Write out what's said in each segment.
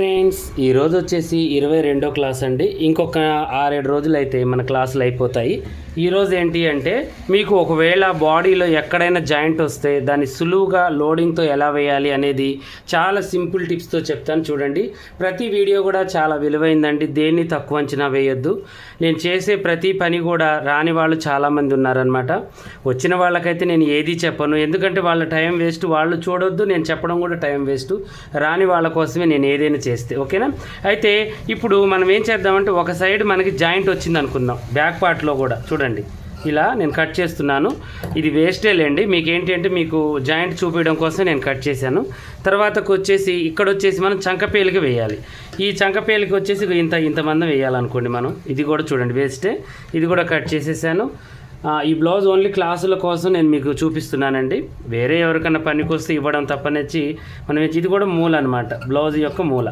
Friends ఈరోజు వచ్చేసి ఇరవై రెండో క్లాస్ అండి. ఇంకొక ఆరేడు రోజులు అయితే మన క్లాసులు అయిపోతాయి. ఈరోజు ఏంటి అంటే మీకు ఒకవేళ బాడీలో ఎక్కడైనా జాయింట్ వస్తే దాన్ని సులువుగా లోడింగ్తో ఎలా వేయాలి అనేది చాలా సింపుల్ టిప్స్తో చెప్తాను చూడండి. ప్రతి వీడియో కూడా చాలా విలువైందండి. దేన్ని తక్కువ అంచనా వేయొద్దు. నేను చేసే ప్రతి పని కూడా రాని వాళ్ళు చాలామంది ఉన్నారనమాట వచ్చిన వాళ్ళకైతే నేను ఏది చెప్పను. ఎందుకంటే వాళ్ళ టైం వేస్ట్. వాళ్ళు చూడొద్దు. నేను చెప్పడం కూడా టైం వేస్ట్. రాని వాళ్ళ కోసమే నేను ఏదైనా చేస్తే ఓకేనా? అయితే ఇప్పుడు మనం ఏం చేద్దామంటే ఒక సైడ్ మనకి జాయింట్ వచ్చింది అనుకుందాం బ్యాక్ పార్ట్లో కూడా చూడండి. ఇలా నేను కట్ చేస్తున్నాను. ఇది వేస్టే లేండి. మీకు ఏంటి అంటే మీకు జాయింట్ చూపించడం కోసం నేను కట్ చేశాను. తర్వాతకు వచ్చేసి ఇక్కడ వచ్చేసి మనం చంకపేలికి వేయాలి. ఈ చంకపేలికి వచ్చేసి ఇంత ఇంతమంది వేయాలనుకోండి మనం. ఇది కూడా చూడండి వేస్టే. ఇది కూడా కట్ చేసేసాను. ఈ బ్లౌజ్ ఓన్లీ క్లాసుల కోసం నేను మీకు చూపిస్తున్నానండి. వేరే ఎవరికైనా పనికొస్తే ఇవ్వడం తప్పనిచ్చి మనం ఇది కూడా మూల అనమాట బ్లౌజ్ యొక్క మూల.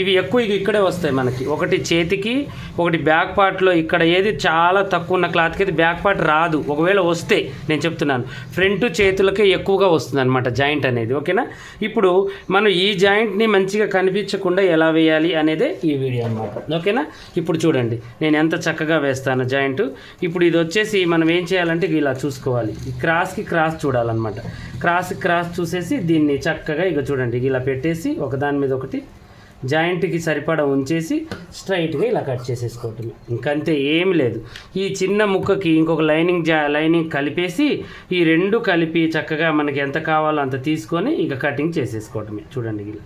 ఇవి ఎక్కువ ఇవి ఇక్కడే వస్తాయి మనకి. ఒకటి చేతికి ఒకటి బ్యాక్ పార్ట్లో ఇక్కడ ఏది చాలా తక్కువ ఉన్న క్లాత్కి అయితే బ్యాక్ పార్ట్ రాదు. ఒకవేళ వస్తే నేను చెప్తున్నాను. ఫ్రంట్ చేతులకే ఎక్కువగా వస్తుంది అనమాట జాయింట్ అనేది. ఓకేనా? ఇప్పుడు మనం ఈ జాయింట్ని మంచిగా కనిపించకుండా ఎలా వేయాలి అనేదే ఈ వీడియో అనమాట ఓకేనా? ఇప్పుడు చూడండి. నేను ఎంత చక్కగా వేస్తాను జాయింట్. ఇప్పుడు ఇది వచ్చేసి మనం ఏం చేయాలంటే ఇలా చూసుకోవాలి. ఈ క్రాస్కి క్రాస్ చూడాలన్నమాట. క్రాస్కి క్రాస్ చూసేసి దీన్ని చక్కగా ఇక చూడండి. ఇలా పెట్టేసి ఒకదాని మీద ఒకటి జాయింట్కి సరిపడా ఉంచేసి స్ట్రైట్గా ఇలా కట్ చేసేసుకోవటమే. ఇంకంతే ఏమి లేదు. ఈ చిన్న ముక్కకి ఇంకొక లైనింగ్ జా లైనింగ్ కలిపేసి ఈ రెండు కలిపి చక్కగా మనకి ఎంత కావాలో అంత తీసుకొని ఇక కటింగ్ చేసేసుకోవటమే. చూడండి ఇలా.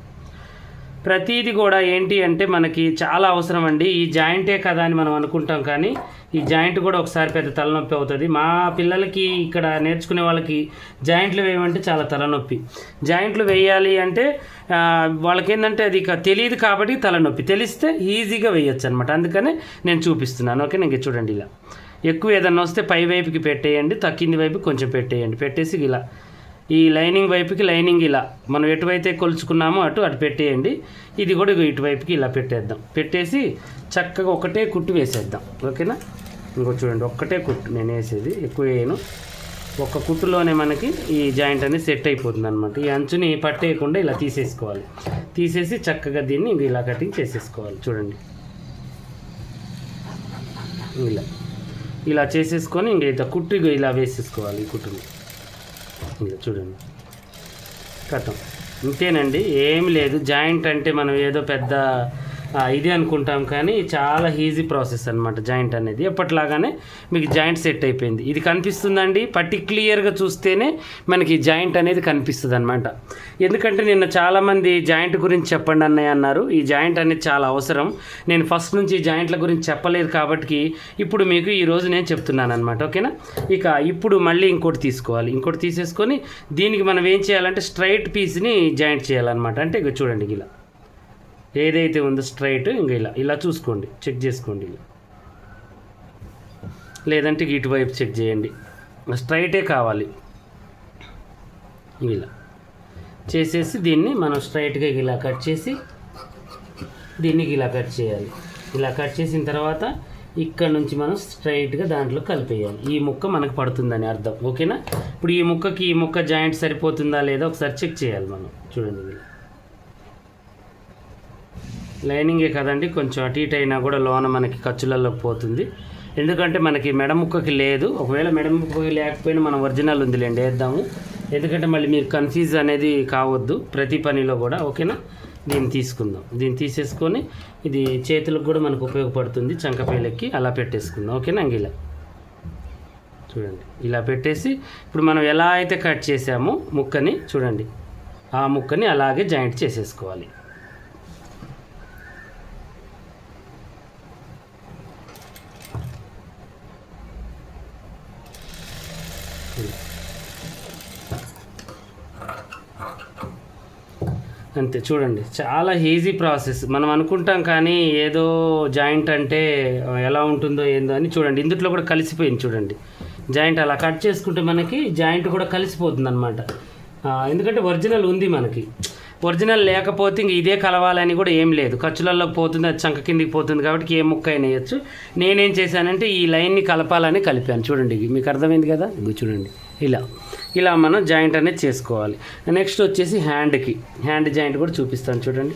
ప్రతీది కూడా ఏంటి అంటే మనకి చాలా అవసరం అండి. ఈ జాయింటే కదా అని మనం అనుకుంటాం కానీ ఈ జాయింట్ కూడా ఒకసారి పెద్ద తలనొప్పి అవుతుంది. మా పిల్లలకి ఇక్కడ నేర్చుకునే వాళ్ళకి జాయింట్లు వేయమంటే చాలా తలనొప్పి. జాయింట్లు వేయాలి అంటే ఆ, వాళ్ళకి ఏంటంటే అది ఇక తెలియదు కాబట్టి తలనొప్పి. తెలిస్తే ఈజీగా వేయొచ్చు అనమాట అందుకనే నేను చూపిస్తున్నాను. ఓకే నేను చూడండి ఇలా. ఎక్కువ ఏదన్నా వస్తే పై వైపుకి పెట్టేయండి తక్కింది వైపు కొంచెం పెట్టేయండి. పెట్టేసి ఇలా ఈ లైనింగ్ వైపుకి లైనింగ్ ఇలా మనం ఎటువైతే కొలుచుకున్నామో అటు అటు పెట్టేయండి. ఇది కూడా ఇగో ఇటువైపుకి ఇలా పెట్టేద్దాం. పెట్టేసి చక్కగా ఒకటే కుట్టు వేసేద్దాం. ఓకేనా? ఇంకో చూడండి ఒక్కటే కుట్టు నేను వేసేది ఎక్కువ వేయను. ఒక్క కుట్టులోనే మనకి ఈ జాయింట్ అనేది సెట్ అయిపోతుంది అనమాట ఈ అంచుని పట్టేయకుండా ఇలా తీసేసుకోవాలి. తీసేసి చక్కగా దీన్ని ఇంక ఇలా కటింగ్ చేసేసుకోవాలి. చూడండి. ఇలా. ఇలా చేసేసుకొని ఇంక ఇట్లా కుట్టు ఇలా వేసేసుకోవాలి ఈ కుట్టుని. ఇలా చూడండి. కథం ఇంతేనండి ఏం లేదు. జాయింట్ అంటే మనం ఏదో పెద్ద ఇది అనుకుంటాం కానీ చాలా ఈజీ ప్రాసెస్ అనమాట జాయింట్ అనేది. ఎప్పటిలాగానే మీకు జాయింట్ సెట్ అయిపోయింది. ఇది కనిపిస్తుందండి. పర్టిక్యులర్గా చూస్తేనే మనకి జాయింట్ అనేది కనిపిస్తుంది అనమాట ఎందుకంటే నిన్న చాలామంది జాయింట్ గురించి చెప్పండి అన్నయ్య అన్నారు. ఈ జాయింట్ అనేది చాలా అవసరం. నేను ఫస్ట్ నుంచి జాయింట్ల గురించి చెప్పలేదు కాబట్టి ఇప్పుడు మీకు ఈరోజు నేను చెప్తున్నాను అనమాట ఓకేనా? ఇక ఇప్పుడు మళ్ళీ ఇంకోటి తీసుకోవాలి. ఇంకోటి తీసేసుకొని దీనికి మనం ఏం చేయాలంటే స్ట్రైట్ పీస్ని జాయింట్ చేయాలన్నమాట. అంటే ఇక చూడండి ఇలా. ఏదైతే ఉందో స్ట్రైట్ ఇంకా ఇలా ఇలా చూసుకోండి చెక్ చేసుకోండి ఇలా. లేదంటే ఇటువైపు చెక్ చేయండి. స్ట్రైటే కావాలి. ఇలా. చేసేసి దీన్ని మనం స్ట్రైట్గా ఇలా కట్ చేసి దీనికి ఇలా కట్ చేయాలి. ఇలా కట్ చేసిన తర్వాత ఇక్కడ నుంచి మనం స్ట్రైట్గా దాంట్లో కలిపేయాలి. ఈ ముక్క మనకు పడుతుందని అర్థం. ఓకేనా? ఇప్పుడు ఈ ముక్కకి ఈ ముక్క జాయింట్ సరిపోతుందా లేదా ఒకసారి చెక్ చేయాలి మనం. చూడండి ఇలా. లైనింగే కదండి కొంచెం అటు ఇటు అయినా కూడా లోన మనకి ఖర్చులలో పోతుంది. ఎందుకంటే మనకి మెడ ముక్కకి లేదు. ఒకవేళ మెడ ముక్కకి లేకపోయినా మనం ఒరిజినల్ ఉందిలేండి వేద్దాము. ఎందుకంటే మళ్ళీ మీరు కన్ఫ్యూజ్ అనేది కావద్దు ప్రతి పనిలో కూడా. ఓకేనా? దీన్ని తీసుకుందాం. దీన్ని తీసేసుకొని ఇది చేతులకు కూడా మనకు ఉపయోగపడుతుంది. చంకపేలెక్కి అలా పెట్టేసుకుందాం. ఓకేనా అంగిలా? చూడండి ఇలా పెట్టేసి ఇప్పుడు మనం ఎలా అయితే కట్ చేసామో ముక్కని చూడండి. ఆ ముక్కని అలాగే జాయింట్ చేసేసుకోవాలి. అంతే చూడండి. చాలా ఈజీ ప్రాసెస్ మనం అనుకుంటాం కానీ ఏదో జాయింట్ అంటే ఎలా ఉంటుందో ఏందో అని చూడండి. ఇందుట్లో కూడా కలిసిపోయింది చూడండి. జాయింట్ అలా కట్ చేసుకుంటే మనకి జాయింట్ కూడా కలిసిపోతుంది అనమాట ఎందుకంటే ఒరిజినల్ ఉంది మనకి. ఒరిజినల్ లేకపోతే ఇంక ఇదే కలవాలని కూడా ఏం లేదు. ఖర్చులలో పోతుంది అది చంక కిందికి పోతుంది కాబట్టి ఏ ముక్క అయినా వేయచ్చు. నేనేం చేశానంటే ఈ లైన్ని కలపాలని కలిపాను. చూడండి మీకు అర్థమైంది కదా? ఇది చూడండి. ఇలా ఇలా మనం జాయింట్ అనేది చేసుకోవాలి. నెక్స్ట్ వచ్చేసి హ్యాండ్కి. హ్యాండ్ జాయింట్ కూడా చూపిస్తాను చూడండి.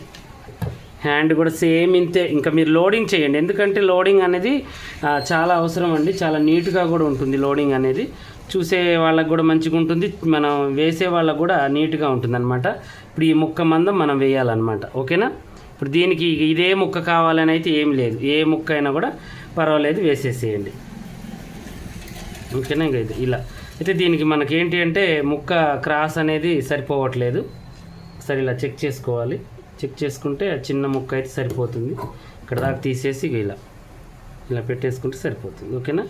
హ్యాండ్ కూడా సేమ్ ఇంతే. ఇంకా మీరు లోడింగ్ చేయండి. ఎందుకంటే లోడింగ్ అనేది చాలా అవసరం అండి. చాలా నీట్గా కూడా ఉంటుంది లోడింగ్ అనేది. చూసే వాళ్ళకు కూడా మంచిగా ఉంటుంది. మనం వేసే వాళ్ళకు కూడా నీట్గా ఉంటుంది అనమాట ఇప్పుడు ఈ ముక్క మందం మనం వేయాలన్నమాట. ఓకేనా? ఇప్పుడు దీనికి ఇదే ముక్క కావాలని అయితే ఏం లేదు. ఏ ముక్క అయినా కూడా పర్వాలేదు వేసేసేయండి. ఓకేనా? ఇంకా ఇది ఇలా. అయితే దీనికి మనకి ఏంటి అంటే ముక్క క్రాస్ అనేది సరిపోవట్లేదు. సరే ఇలా చెక్ చేసుకోవాలి. చెక్ చేసుకుంటే చిన్న ముక్క అయితే సరిపోతుంది. ఇక్కడ దాకా తీసేసి ఇక ఇలా. ఇలా పెట్టేసుకుంటే సరిపోతుంది. ఓకేనా?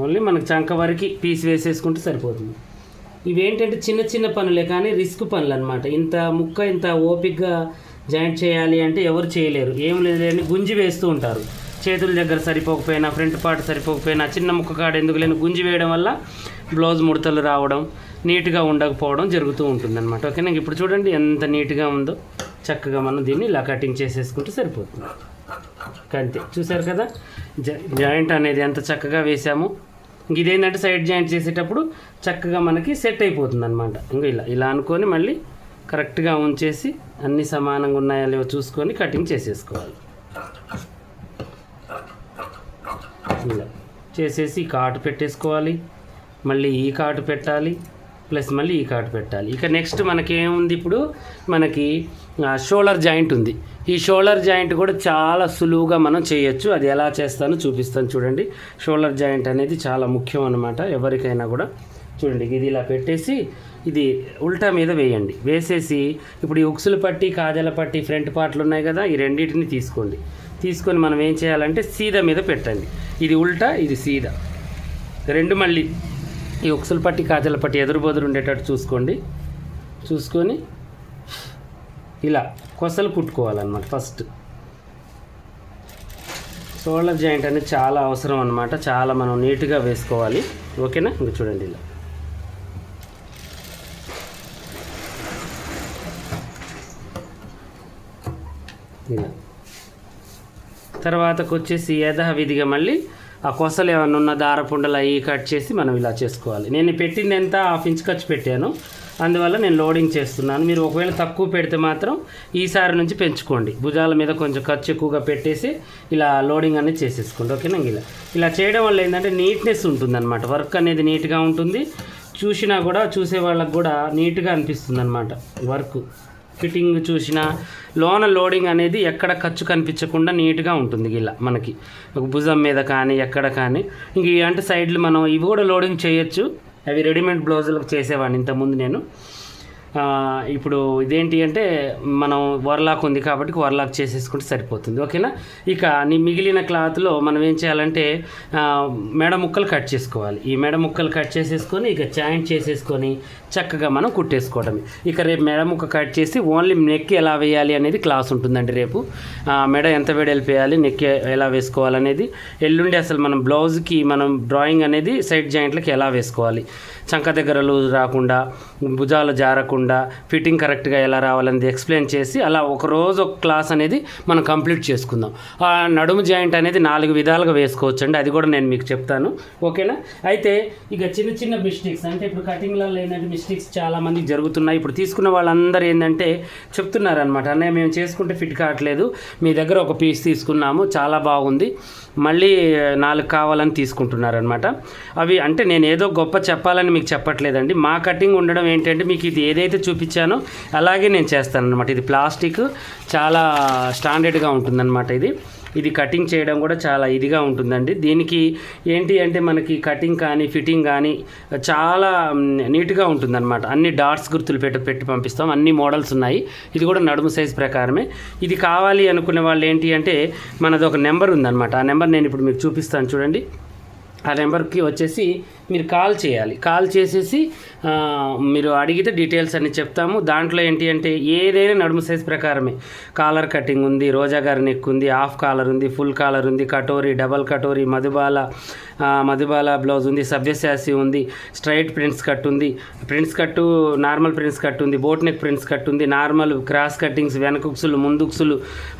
ఓన్లీ మనకు చంక వరకు పీస్ వేసేసుకుంటే సరిపోతుంది. ఇవేంటంటే చిన్న చిన్న పనులే కానీ రిస్క్ పనులు అనమాట ఇంత ముక్క ఇంత ఓపిక్గా జాయింట్ చేయాలి అంటే ఎవరు చేయలేరు. ఏం లేదు లేని గుంజి వేస్తూ ఉంటారు. చేతుల దగ్గర సరిపోకపోయినా ఫ్రంట్ పార్ట్ సరిపోకపోయినా చిన్న ముక్క కాడ ఎందుకు లేని గుంజి వేయడం వల్ల బ్లౌజ్ ముడతలు రావడం నీట్గా ఉండకపోవడం జరుగుతూ ఉంటుంది అనమాట ఓకే నాకు ఇప్పుడు చూడండి ఎంత నీట్గా ఉందో. చక్కగా మనం దీన్ని ఇలా కటింగ్ చేసేసుకుంటే సరిపోతుంది. అంతే చూసారు కదా? జాయింట్ అనేది ఎంత చక్కగా వేసాము ఇదేంటంటే సైడ్ జాయింట్ చేసేటప్పుడు చక్కగా మనకి సెట్ అయిపోతుంది అనమాట ఇంకా ఇలా ఇలా అనుకొని మళ్ళీ కరెక్ట్గా ఉంచేసి అన్ని సమానంగా ఉన్నాయా లేవో చూసుకొని కటింగ్ చేసేసుకోవాలి. ఇలా. చేసేసి కాటు పెట్టేసుకోవాలి. మళ్ళీ ఈ కాటు పెట్టాలి. ప్లస్ మళ్ళీ ఈ కాటు పెట్టాలి. ఇక నెక్స్ట్ మనకి ఏముంది ఇప్పుడు? మనకి షోల్డర్ జాయింట్ ఉంది. ఈ షోల్డర్ జాయింట్ కూడా చాలా సులువుగా మనం చేయొచ్చు. అది ఎలా చేస్తానో చూపిస్తాను చూడండి. షోల్డర్ జాయింట్ అనేది చాలా ముఖ్యం అనమాట ఎవరికైనా కూడా చూడండి. ఇది ఇలా పెట్టేసి ఇది ఉల్టా మీద వేయండి. వేసేసి ఇప్పుడు ఈ ఉక్సులు పట్టి కాజల పట్టి ఫ్రంట్ పార్ట్లు ఉన్నాయి కదా ఈ రెండింటిని తీసుకోండి. తీసుకొని మనం ఏం చేయాలంటే సీదా మీద పెట్టండి. ఇది ఉల్టా ఇది సీదా. రెండు మళ్ళీ ఈ ఉక్సులు పట్టి కాజల పట్టి ఎదురు బదురు ఉండేటట్టు చూసుకోండి. చూసుకొని ఇలా కొసలు కుట్టుకోవాలన్నమాట ఫస్ట్. షోల్డర్ జాయింట్ అనేది చాలా అవసరం అనమాట చాలా మనం నీట్గా వేసుకోవాలి. ఓకేనా? ఇంక చూడండి ఇలా. ఇలా. తర్వాతకు వచ్చేసి యథావిధిగా మళ్ళీ ఆ కొసలు ఏమైనా ఉన్న దారపుండలు అవి కట్ చేసి మనం ఇలా చేసుకోవాలి. నేను పెట్టింది ఎంత? హాఫ్ ఇంచ్ ఖర్చు పెట్టాను. అందువల్ల నేను లోడింగ్ చేస్తున్నాను. మీరు ఒకవేళ తక్కువ పెడితే మాత్రం ఈసారి నుంచి పెంచుకోండి. భుజాల మీద కొంచెం ఖర్చు ఎక్కువగా పెట్టేసి ఇలా లోడింగ్ అనేది చేసేసుకోండి. ఓకేనా ఇలా ఇలా చేయడం వల్ల ఏంటంటే నీట్నెస్ ఉంటుందన్నమాట. వర్క్ అనేది నీట్గా ఉంటుంది. చూసినా కూడా చూసే వాళ్ళకి కూడా నీట్గా అనిపిస్తుంది అనమాట వర్క్. ఫిట్టింగ్ చూసినా లోన లోడింగ్ అనేది ఎక్కడ ఖర్చు కనిపించకుండా నీట్గా ఉంటుంది ఇలా మనకి. ఒక భుజం మీద కానీ ఎక్కడ కానీ. ఇంక ఇవి అంటే సైడ్లు మనం ఇవి కూడా లోడింగ్ చేయొచ్చు. అవి రెడీమేడ్ బ్లౌజులకు చేసేవాడిని ఇంతకుముందు నేను. ఇప్పుడు ఇదేంటి అంటే మనం వర్లాక్ ఉంది కాబట్టి వర్లాక్ చేసేసుకుంటే సరిపోతుంది ఓకేనా? ఇక నీ మిగిలిన క్లాత్లో మనం ఏం చేయాలంటే మెడ ముక్కలు కట్ చేసుకోవాలి. ఈ మెడ ముక్కలు కట్ చేసేసుకొని ఇక జాయింట్ చేసేసుకొని చక్కగా మనం కుట్టేసుకోవడమే. ఇక రేపు మెడ ముక్క కట్ చేసి ఓన్లీ నెక్ ఎలా వేయాలి అనేది క్లాస్ ఉంటుందండి రేపు. మెడ ఎంత వెడల్పేయాలి నెక్ ఎలా వేసుకోవాలనేది. ఎల్లుండి అసలు మనం బ్లౌజ్కి మనం డ్రాయింగ్ అనేది సైడ్ జాయింట్లకి ఎలా వేసుకోవాలి? చంక దగ్గర లూజ్ రాకుండా భుజాలు జారకుండా ఫిట్టింగ్ కరెక్ట్గా ఎలా రావాలనేది ఎక్స్ప్లెయిన్ చేసి అలా ఒక రోజు ఒక క్లాస్ అనేది మనం కంప్లీట్ చేసుకుందాం. ఆ నడుము జాయింట్ అనేది నాలుగు విధాలుగా వేసుకోవచ్చు అండి అది కూడా నేను మీకు చెప్తాను. ఓకేనా? అయితే ఇక చిన్న చిన్న మిస్టేక్స్ అంటే ఇప్పుడు కటింగ్లలో ఏంటంటే మిస్టేక్స్ చాలామంది జరుగుతున్నాయి. ఇప్పుడు తీసుకున్న వాళ్ళందరూ ఏంటంటే చెప్తున్నారు అనమాట అన్నయ్య మేము చేసుకుంటే ఫిట్ కావట్లేదు. మీ దగ్గర ఒక పీస్ తీసుకున్నాము. చాలా బాగుంది. మళ్ళీ నాలుగు కావాలని తీసుకుంటున్నారనమాట అవి అంటే నేను ఏదో గొప్ప చెప్పాలని మీకు చెప్పట్లేదండి. మా కటింగ్ ఉండడం ఏంటంటే మీకు ఇది ఏదైతే చూపించానో అలాగే నేను చేస్తాను అనమాట ఇది ప్లాస్టిక్ చాలా స్టాండర్డ్గా ఉంటుందన్నమాట ఇది. ఇది కటింగ్ చేయడం కూడా చాలా ఇదిగా ఉంటుందండి. దీనికి ఏంటి అంటే మనకి కటింగ్ కానీ ఫిట్టింగ్ కానీ చాలా నీట్గా ఉంటుందన్నమాట. అన్ని డాట్స్ గుర్తులు పెట్టి పెట్టి పంపిస్తాం. అన్ని మోడల్స్ ఉన్నాయి. ఇది కూడా నడుము సైజ్ ప్రకారమే. ఇది కావాలి అనుకునే వాళ్ళు ఏంటి అంటే మనది ఒక నెంబర్ ఉందన్నమాట. ఆ నెంబర్ నేను ఇప్పుడు మీకు చూపిస్తాను చూడండి. ఆ నెంబర్కి వచ్చేసి మీరు కాల్ చేయాలి. కాల్ చేసేసి మీరు అడిగితే డీటెయిల్స్ అన్ని చెప్తాము. దాంట్లో ఏంటి అంటే ఏదైనా నడుము సైజ్ ప్రకారమే. కాలర్ కటింగ్ ఉంది రోజా గారి నెక్ ఉంది హాఫ్ కాలర్ ఉంది ఫుల్ కాలర్ ఉంది కటోరీ డబల్ కటోరీ మధుబాల మధుబాల బ్లౌజ్ ఉంది సభ్యశాసి ఉంది స్ట్రైట్ ప్రింట్స్ కట్ ఉంది prints cut normal prints cut ఉంది బోట్ నెక్ ప్రింట్స్ కట్ ఉంది నార్మల్ క్రాస్ కటింగ్స్ వెనకుక్సులు ముందుక్సులు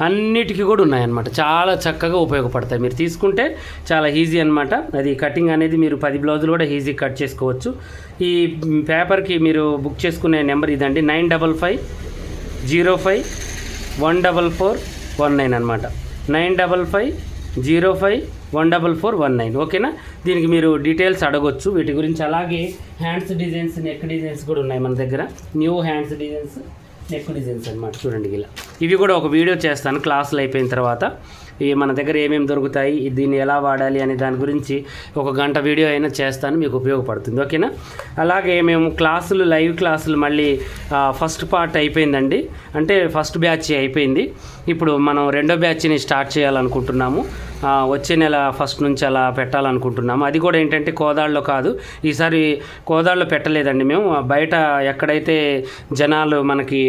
అన్నిటికీ కూడా ఉన్నాయన్నమాట. చాలా చక్కగా ఉపయోగపడతాయి. మీరు తీసుకుంటే చాలా ఈజీ అనమాట అది కటింగ్ అనేది మీరు పది బ్లౌజులు కూడా ఈజీ కట్ చేసుకోవచ్చు. ఈ పేపర్కి మీరు బుక్ చేసుకునే నెంబర్ ఇదండి. Nine double five zero five one double four one nine అనమాట nine double five zero five one double four one nine. ఓకేనా? దీనికి మీరు డీటెయిల్స్ అడగొచ్చు. వీటి గురించి అలాగే హ్యాండ్స్ డిజైన్స్ నెక్ డిజైన్స్ కూడా ఉన్నాయి మన దగ్గర. New hands designs neck designs అనమాట చూడండి ఇలా. ఇవి కూడా ఒక వీడియో చేస్తాను. క్లాసులు అయిపోయిన తర్వాత. ఈ మన దగ్గర ఏమేమి దొరుకుతాయి దీన్ని ఎలా వాడాలి అనే దాని గురించి ఒక గంట వీడియో అయినా చేస్తాను మీకు ఉపయోగపడుతుంది ఓకేనా? అలాగే మేము క్లాసులు లైవ్ క్లాసులు మళ్ళీ ఫస్ట్ పార్ట్ అయిపోయిందండి. అంటే ఫస్ట్ బ్యాచ్ అయిపోయింది. ఇప్పుడు మనం రెండో బ్యాచ్ని స్టార్ట్ చేయాలనుకుంటున్నాము. వచ్చే నెల ఫస్ట్ నుంచి అలా పెట్టాలనుకుంటున్నాము. అది కూడా ఏంటంటే కోదాళ్ళలో కాదు. ఈసారి కోదాళ్ళలో పెట్టలేదండి మేము. బయట ఎక్కడైతే జనాలు మనకి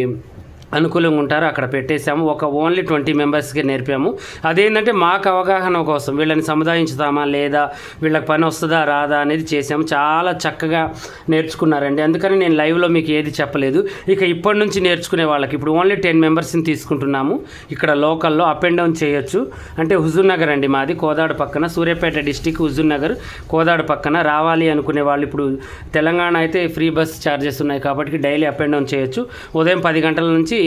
అనుకూలంగా ఉంటారు. అక్కడ పెట్టేశాము. ఒక ఓన్లీ ట్వంటీ మెంబర్స్కి నేర్పాము. అదేంటంటే మాకు అవగాహన కోసం వీళ్ళని సముదాయించుతామా లేదా వీళ్ళకి పని వస్తుందా రాదా అనేది చేసాము చాలా చక్కగా నేర్చుకున్నారండి. అందుకని నేను లైవ్లో మీకు ఏది చెప్పలేదు. ఇక ఇప్పటి నుంచి నేర్చుకునే వాళ్ళకి ఇప్పుడు ఓన్లీ టెన్ మెంబర్స్ని తీసుకుంటున్నాము. ఇక్కడ లోకల్లో అప్ అండ్ డౌన్ చేయొచ్చు. అంటే హుజూర్ నగర్ అండి మాది. కోదాడు పక్కన సూర్యాపేట డిస్టిక్ హుజూర్ నగర్. కోదాడు పక్కన రావాలి అనుకునే వాళ్ళు ఇప్పుడు తెలంగాణ అయితే ఫ్రీ బస్ ఛార్జెస్ ఉన్నాయి కాబట్టి డైలీ అప్ అండ్ డౌన్ చేయొచ్చు. ఉదయం పది గంటల నుంచి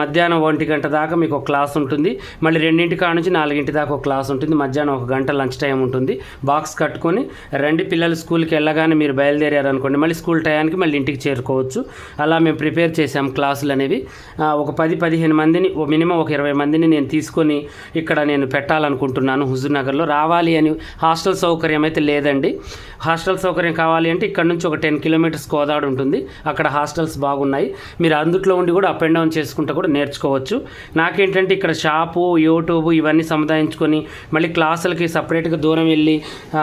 మధ్యాహ్నం ఒంటి గంట దాకా మీకు ఒక క్లాస్ ఉంటుంది. మళ్ళీ రెండింటి కాడ నుంచి నాలుగింటి దాకా ఒక క్లాస్ ఉంటుంది. మధ్యాహ్నం ఒక గంట లంచ్ టైం ఉంటుంది. బాక్స్ కట్టుకొని రండి పిల్లలు స్కూల్కి వెళ్ళగానే మీరు బయలుదేరారు అనుకోండి మళ్ళీ స్కూల్ టయానికి మళ్ళీ ఇంటికి చేరుకోవచ్చు. అలా మేము ప్రిపేర్ చేసాం క్లాసులు అనేవి. ఒక పది పదిహేను మందిని మినిమం ఒక ఇరవై మందిని నేను తీసుకొని ఇక్కడ నేను పెట్టాలనుకుంటున్నాను హుజూర్నగర్లో. రావాలి అని హాస్టల్ సౌకర్యం అయితే లేదండి. హాస్టల్ సౌకర్యం కావాలి అంటే ఇక్కడ నుంచి ఒక టెన్ కిలోమీటర్స్ కోదాడు ఉంటుంది. అక్కడ హాస్టల్స్ బాగున్నాయి. మీరు అందుట్లో ఉండి కూడా అప్ అండ్ డౌన్ చేసుకుంటూ కూడా నేర్చుకోవచ్చు. నాకేంటంటే ఇక్కడ షాపు యూట్యూబ్ ఇవన్నీ సముదాయించుకొని మళ్ళీ క్లాసులకి సపరేట్గా దూరం వెళ్ళి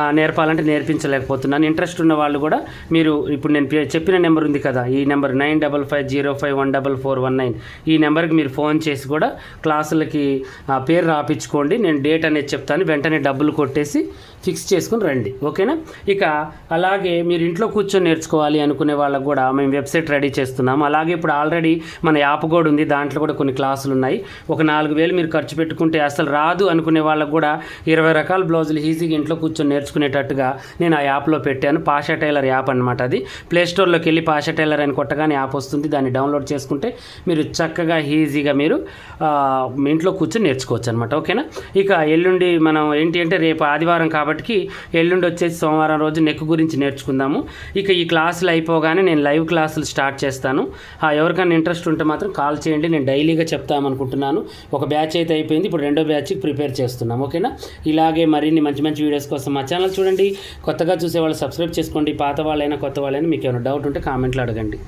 నేర్పాలంటే నేర్పించలేకపోతున్నాను. ఇంట్రెస్ట్ ఉన్న వాళ్ళు కూడా మీరు ఇప్పుడు నేను పే- చెప్పిన నెంబర్ ఉంది కదా ఈ number nine double five zero five one double four one nine. ఈ నెంబర్కి మీరు ఫోన్ చేసి కూడా క్లాసులకి పేరు రాపించుకోండి నేను డేట్ అనేది చెప్తాను. వెంటనే డబ్బులు కొట్టేసి ఫిక్స్ చేసుకుని రండి ఓకేనా? ఇక అలాగే మీరు ఇంట్లో కూర్చొని నేర్చుకోవాలి అనుకునే వాళ్ళకు కూడా మేము వెబ్సైట్ రెడీ చేస్తున్నాం. అలాగే ఇప్పుడు ఆల్రెడీ మన యాప్ కూడా ఉంది దాంట్లో కూడా కొన్ని క్లాసులు ఉన్నాయి. ఒక నాలుగు వేలు మీరు ఖర్చు పెట్టుకుంటే అసలు రాదు అనుకునే వాళ్ళకు కూడా ఇరవై రకాల బ్లౌజులు ఈజీగా ఇంట్లో కూర్చొని నేర్చుకునేటట్టుగా నేను ఆ యాప్లో పెట్టాను. పాషా టైలర్ యాప్ అనమాట అది. ప్లేస్టోర్లోకి వెళ్ళి పాషా టైలర్ అని కొట్టగానే యాప్ వస్తుంది దాన్ని డౌన్లోడ్ చేసుకుంటే మీరు చక్కగా ఈజీగా మీరు మీ ఇంట్లో కూర్చొని నేర్చుకోవచ్చు అనమాట ఓకేనా? ఇక ఎల్లుండి మనం ఏంటి అంటే రేపు ఆదివారం కాబట్టి ఎల్లుండి వచ్చేసి సోమవారం రోజు నెక్ గురించి నేర్చుకుందాము. ఇక ఈ క్లాసులు అయిపోగానే నేను లైవ్ క్లాసులు స్టార్ట్ చేస్తాను. ఎవరికైనా ఇంట్రెస్ట్ ఉంటే మాత్రం కాల్ చేయండి. నేను డైలీగా చెప్తామనుకుంటున్నాను. ఒక బ్యాచ్ అయితే అయిపోయింది. ఇప్పుడు రెండో బ్యాచ్కి ప్రిపేర్ చేస్తున్నాం. ఓకేనా? ఇలాగే మరిన్ని మంచి మంచి వీడియోస్ కోసం మా ఛానల్ చూడండి. కొత్తగా చూసే వాళ్ళు సబ్స్క్రైబ్ చేసుకోండి. పాత వాళ్ళైనా కొత్త వాళ్ళైనా మీకు ఏమైనా డౌట్ ఉంటే కామెంట్లో అడగండి.